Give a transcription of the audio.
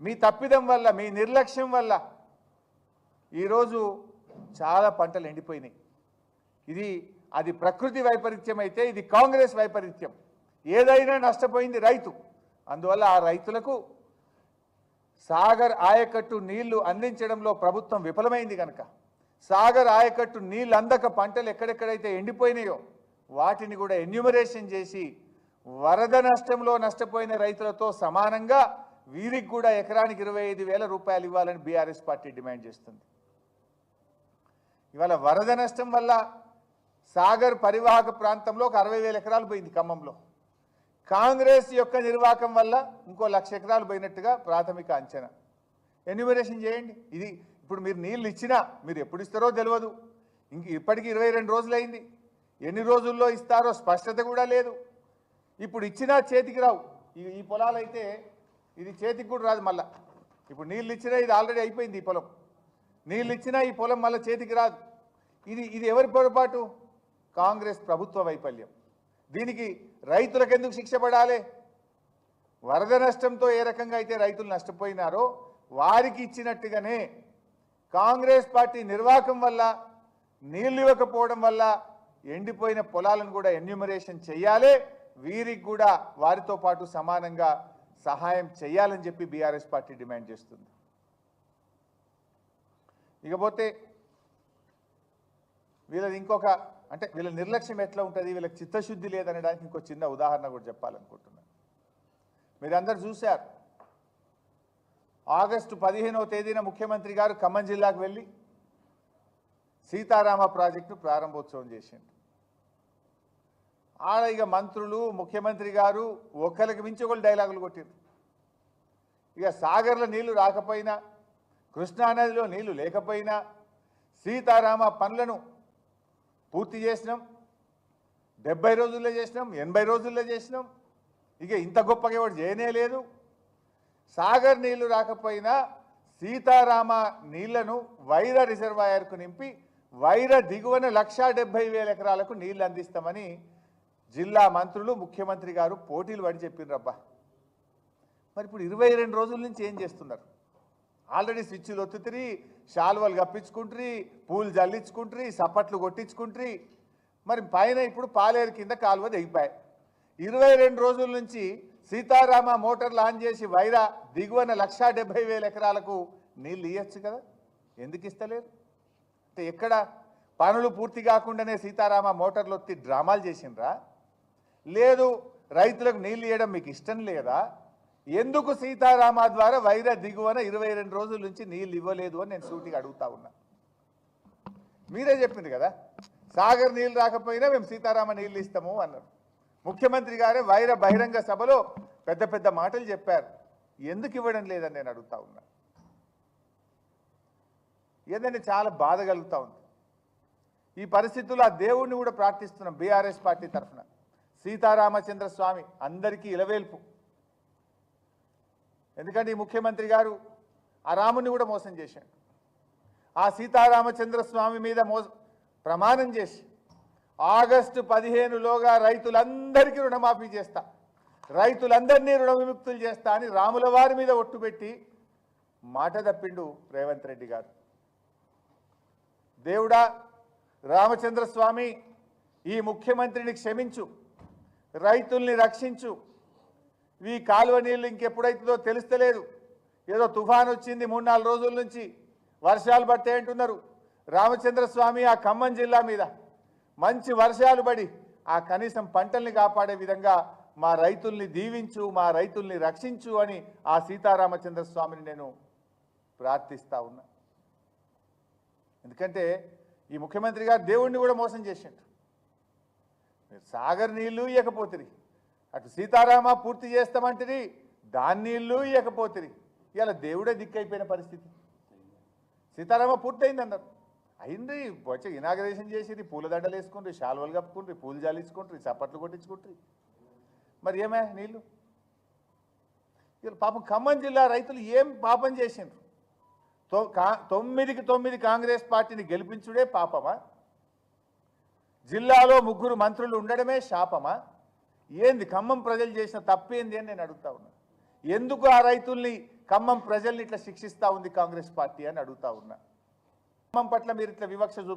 మీ తప్పిదం వల్ల మీ నిర్లక్ష్యం వల్ల ఈరోజు చాలా పంటలు ఎండిపోయినాయి. ఇది అది ప్రకృతి వైపరీత్యం అయితే ఇది కాంగ్రెస్ వైపరీత్యం. ఏదైనా నష్టపోయింది రైతు. అందువల్ల ఆ రైతులకు సాగర్ ఆయకట్టు నీళ్ళు అందించడంలో ప్రభుత్వం విఫలమైంది కనుక సాగర్ ఆయకట్టు నీళ్ళు అందక పంటలు ఎక్కడెక్కడైతే ఎండిపోయినాయో వాటిని కూడా ఎన్యూమరేషన్ చేసి వరద నష్టంలో నష్టపోయిన రైతులతో సమానంగా వీరికి కూడా ఎకరానికి ఇరవై ఐదు వేల రూపాయలు ఇవ్వాలని బీఆర్ఎస్ పార్టీ డిమాండ్ చేస్తుంది. ఇవాళ వరద నష్టం వల్ల సాగర్ పరివాహక ప్రాంతంలో ఒక అరవై వేల ఎకరాలు పోయింది ఖమ్మంలో. కాంగ్రెస్ యొక్క నిర్వాహకం వల్ల ఇంకో లక్ష ఎకరాలు పోయినట్టుగా ప్రాథమిక అంచనా. ఎన్యూమరేషన్ చేయండి. ఇది ఇప్పుడు మీరు నీళ్ళు ఇచ్చినా మీరు ఎప్పుడు ఇస్తారో తెలియదు ఇంక ఇప్పటికీ ఇరవై రెండు రోజులైంది. ఎన్ని రోజుల్లో ఇస్తారో స్పష్టత కూడా లేదు. ఇప్పుడు ఇచ్చినా చేతికి రావు. ఈ ఈ ఇది చేతికి కూడా రాదు మళ్ళా. ఇప్పుడు నీళ్ళు ఇచ్చినా ఇది ఆల్రెడీ అయిపోయింది ఈ పొలం. నీళ్ళు ఇచ్చినా ఈ పొలం మళ్ళీ చేతికి రాదు. ఇది ఇది ఎవరి పొరపాటు? కాంగ్రెస్ ప్రభుత్వ వైఫల్యం. దీనికి రైతులకు ఎందుకు శిక్ష పడాలి? వరద నష్టంతో ఏ రకంగా అయితే రైతులు నష్టపోయినారో వారికి ఇచ్చినట్టుగానే కాంగ్రెస్ పార్టీ నిర్వాహకం వల్ల నీళ్ళు ఇవ్వకపోవడం వల్ల ఎండిపోయిన పొలాలను కూడా ఎన్యూమరేషన్ చేయాలి. వీరికి కూడా వారితో పాటు సమానంగా సహాయం చేయాలని చెప్పి బీఆర్ఎస్ పార్టీ డిమాండ్ చేస్తుంది. ఇకపోతే వీళ్ళది ఇంకొక అంటే వీళ్ళ నిర్లక్ష్యం ఎట్లా ఉంటుంది? వీళ్ళకి చిత్తశుద్ధి లేదనడానికి ఇంకో చిన్న ఉదాహరణ కూడా చెప్పాలనుకుంటున్నాను. మీరందరూ చూశారు. ఆగస్టు పదిహేనవ తేదీన ముఖ్యమంత్రి గారు ఖమ్మం జిల్లాకు వెళ్ళి సీతారామ ప్రాజెక్టు ప్రారంభోత్సవం చేసిండు ఆడ ఇక మంత్రులు ముఖ్యమంత్రి గారు ఒకరికి మించి ఒకళ్ళు డైలాగులు కొట్టిరు ఇక సాగర్లో నీళ్ళు రాకపోయినా కృష్ణానదిలో నీళ్ళు లేకపోయినా సీతారామ పనులను పూర్తి చేసినాం. డెబ్బై రోజుల్లో చేసినాం ఎనభై రోజుల్లో చేసినాం. ఇక ఇంత గొప్పగా ఎవడు చేయనే లేదు. సాగర్ నీళ్ళు రాకపోయినా సీతారామ నీళ్ళను వైర రిజర్వాయర్కు నింపి వైర దిగువన లక్షా డెబ్బై వేల ఎకరాలకు నీళ్ళు అందిస్తామని జిల్లా మంత్రులు ముఖ్యమంత్రి గారు పోటీలు పడి చెప్పిండ్రబ్బా మరి ఇప్పుడు ఇరవై రెండు రోజుల నుంచి ఏం చేస్తున్నారు? ఆల్రెడీ స్విచ్లు ఒత్తుతిరి శాల్వలు కప్పించుకుంటారు పూలు జల్లించుకుంటారు సప్పట్లు కొట్టించుకుంటారు. మరి పైన ఇప్పుడు పాలేరు కింద కాలువ దిగిపోయాయి ఇరవై రెండు రోజుల నుంచి సీతారామ మోటార్లు ఆన్ చేసి వైరా దిగువన లక్షా డెబ్బై వేల ఎకరాలకు నీళ్ళు ఇవ్వచ్చు కదా? ఎందుకు ఇస్తలేరు? అంటే ఎక్కడ పనులు పూర్తి కాకుండానే సీతారామ మోటార్లు వచ్చి డ్రామాలు చేసిండ్రా? లేదు రైతులకు నీళ్ళు ఇవ్వడం మీకు ఇష్టం లేదా? ఎందుకు సీతారామ ద్వారా వైర దిగువన ఇరవై రెండు రోజుల నుంచి నీళ్ళు ఇవ్వలేదు అని నేను సూటిగా అడుగుతా ఉన్నా. మీరే చెప్పింది కదా సాగర్ నీళ్ళు రాకపోయినా మేము సీతారామ నీళ్ళు ఇస్తాము అన్నారు. ముఖ్యమంత్రి గారే వైర బహిరంగ సభలో పెద్ద పెద్ద మాటలు చెప్పారు. ఎందుకు ఇవ్వడం లేదని నేను అడుగుతా ఉన్నా. ఏదంటే చాలా బాధ కలుగుతూ ఉంది. ఈ పరిస్థితుల్లో ఆ దేవుణ్ణి కూడా ప్రార్థిస్తున్నాం బీఆర్ఎస్ పార్టీ తరఫున. సీతారామచంద్ర స్వామి అందరికీ ఇలవేల్పు. ఎందుకంటే ఈ ముఖ్యమంత్రి గారు ఆ రాముని కూడా మోసం చేశాడు. ఆ సీతారామచంద్ర స్వామి మీద మో ప్రమాణం చేసి ఆగస్టు పదిహేనులోగా రైతులందరికీ రుణమాఫీ చేస్తా రైతులందరినీ రుణ విముక్తులు చేస్తా అని రాముల వారి మీద ఒట్టుపెట్టి మాట తప్పిండు రేవంత్ రెడ్డి గారు. దేవుడా రామచంద్ర స్వామి ఈ ముఖ్యమంత్రిని క్షమించు. రైతుల్ని రక్షించు. ఈ కాలువ నీళ్ళు ఇంకెప్పుడైతుందో తెలుస్తలేదు. ఏదో తుఫాన్ వచ్చింది మూడు నాలుగు రోజుల నుంచి. వర్షాలు పడితే అంటున్నారు. రామచంద్ర స్వామి ఆ ఖమ్మం జిల్లా మీద. మంచి వర్షాలు పడి ఆ కనీసం పంటల్ని కాపాడే విధంగా మా రైతుల్ని దీవించు మా రైతుల్ని రక్షించు అని ఆ సీతారామచంద్ర స్వామిని నేను ప్రార్థిస్తా ఉన్నా. ఎందుకంటే ఈ ముఖ్యమంత్రి గారు దేవుణ్ణి కూడా మోసం చేసిండు. మీరు సాగర్ నీళ్ళు ఇవ్వకపోతుంది అటు సీతారామ పూర్తి చేస్తామంటిరి దాని నీళ్ళు ఇవ్వకపోతుంది ఇలా దేవుడే దిక్కైపోయిన పరిస్థితి. సీతారామ పూర్తయింది అన్నారు అయింది వచ్చి ఇనాగరేషన్ చేసిరి పూలదండలు వేసుకుంటారు షాల్వలు కప్పుకుంటారు పూలు జాలించుకుంటారు చప్పట్లు కొట్టించుకుంటారు. మరి ఏమే నీళ్ళు ఇలా పాపం ఖమ్మం జిల్లా రైతులు ఏం పాపం చేసిండ్రు? కా- తొమ్మిదికి తొమ్మిది కాంగ్రెస్ పార్టీని గెలిపించుడే పాపమా? జిల్లాలో ముగ్గురు మంత్రులు ఉండడమే శాపమా? ఏంది ఖమ్మం ప్రజలు చేసిన తప్పేంది అని నేను అడుగుతా ఉన్నా. ఎందుకు ఆ రైతుల్ని ఖమ్మం ప్రజల్ని ఇట్లా శిక్షిస్తా ఉంది కాంగ్రెస్ పార్టీ అని అడుగుతా ఉన్నా. ఖమ్మం పట్ల మీరు ఇట్లా వివక్ష చూపుతా